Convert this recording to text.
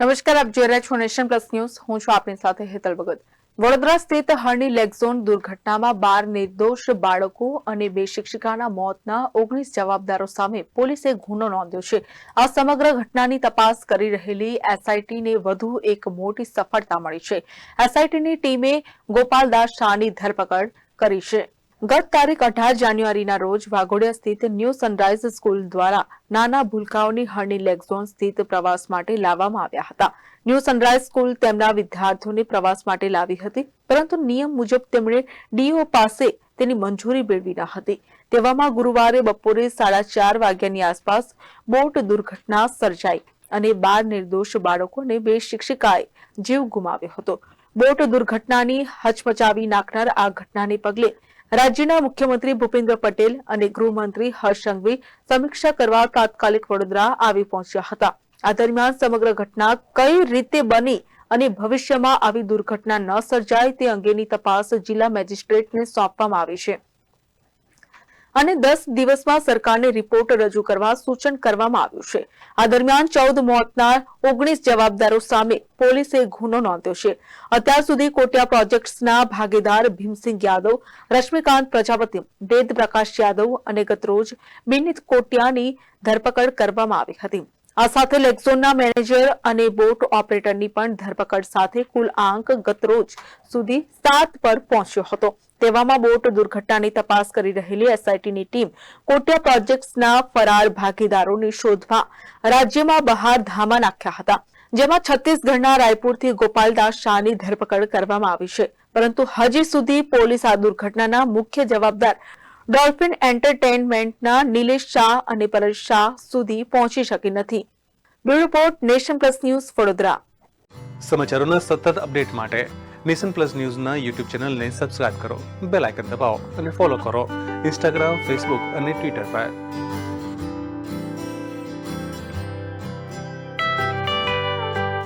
નમસ્કાર, આપ જોઈ રહ્યા છો નેશન પ્લસ ન્યૂઝ. હું છું આપની સાથે હેતલ ભગત. વડોદરા સ્થિત હરણી લેગઝોન દુર્ઘટનામાં બાર નિર્દોષ બાળકો અને બે શિક્ષિકાના મોતના ઓગણીસ જવાબદારો સામે પોલીસે ગુનો નોંધ્યો છે. આ સમગ્ર ઘટનાની તપાસ કરી રહેલી એસઆઈટીને વધુ એક મોટી સફળતા મળી છે. એસઆઈટીની ટીમે ગોપાલદાસ શાહની ધરપકડ કરી છે. ગત તારીખ અઢાર જાન્યુઆરીના રોજ વાઘોડિયા સ્થિત ન્યૂ સનરાઇઝ સ્કૂલ દ્વારા નાના ભૂલકાઓની હરણી લેગ ઝોન સ્થિત પ્રવાસ માટે લાવવામાં આવ્યા હતા. ન્યૂ સનરાઇઝ સ્કૂલ તેમના વિદ્યાર્થીઓને પ્રવાસ માટે લાવી હતી, પરંતુ નિયમ મુજબ તેમણે ડીઓ પાસે તેની મંજૂરી મેળવી ન હતી. તેવામાં ગુરુવારે બપોરે સાડા ચાર વાગ્યાની આસપાસ બોટ દુર્ઘટના સર્જાઈ અને બાર નિર્દોષ બાળકોને બે શિક્ષિકાએ જીવ ગુમાવ્યો હતો. બોટ દુર્ઘટનાની હચમચાવી નાખનાર આ ઘટનાને પગલે રાજ્યના મુખ્યમંત્રી ભૂપેન્દ્ર પટેલ અને ગૃહમંત્રી હર્ષ સંઘવી સમીક્ષા કરવા તાત્કાલિક વડોદરા આવી પહોંચ્યા હતા. આ દરમિયાન સમગ્ર ઘટના કઈ રીતે બની અને ભવિષ્યમાં આવી દુર્ઘટના ન સર્જાય તે અંગેની તપાસ જિલ્લા મેજિસ્ટ્રેટને સોંપવામાં આવી છે. અને દસ દિવસમાં સરકારને રિપોર્ટ રજૂ કરવા સૂચન કરવામાં આવ્યું છે. આ દરમિયાન ચૌદ મોતના ઓગણીસ જવાબદારો સામે પોલીસે ગુનો નોંધ્યો છે. અત્યાર સુધી કોટિયા પ્રોજેક્ટ્સના ભાગીદાર ભીમસિંહ યાદવ, રશ્મિકાંત પ્રજાપતિ વેદ પ્રકાશ યાદવ અને ગતરોજ બિનિત કોટિયાની ધરપકડ કરવામાં આવી હતી. આ સાથે લેક્ઝોનના મેનેજર અને બોટ ઓપરેટરની પણ ધરપકડ સાથે કુલ આંક ગતરોજ સુધી સાત પર પહોંચ્યો હતો. તેવામાં બોટ દુર્ઘટનાની તપાસ કરી રહેલી એસઆઈટીની ટીમ કોટિયા પ્રોજેક્ટ્સના ફરાર ભાગીદારોની શોધવા રાજ્યમાં બહાર ધામા નાખ્યા હતા, જેમાં છત્તીસગઢના રાયપુરથી ગોપાલદાસ શાહની ધરપકડ કરવામાં આવી છે. પરંતુ હજી સુધી પોલીસ આ દુર્ઘટનાના મુખ્ય જવાબદાર ડોલ્ફિન એન્ટરટેનમેન્ટના નિલેશ શાહ અને પરેશ શાહ સુધી પહોંચી શકી નથી. Bureau report, nation plus news, Vadodara. સમાચારોના સતત અપડેટ માટે નેશન પ્લસ ન્યૂઝના યુટ્યુબ ચેનલને સબસ્ક્રાઇબ કરો, બેલ આઇકન દબાવો અને ફોલો કરો ઇન્સ્ટાગ્રામ, ફેસબુક અને ટ્વિટર પર.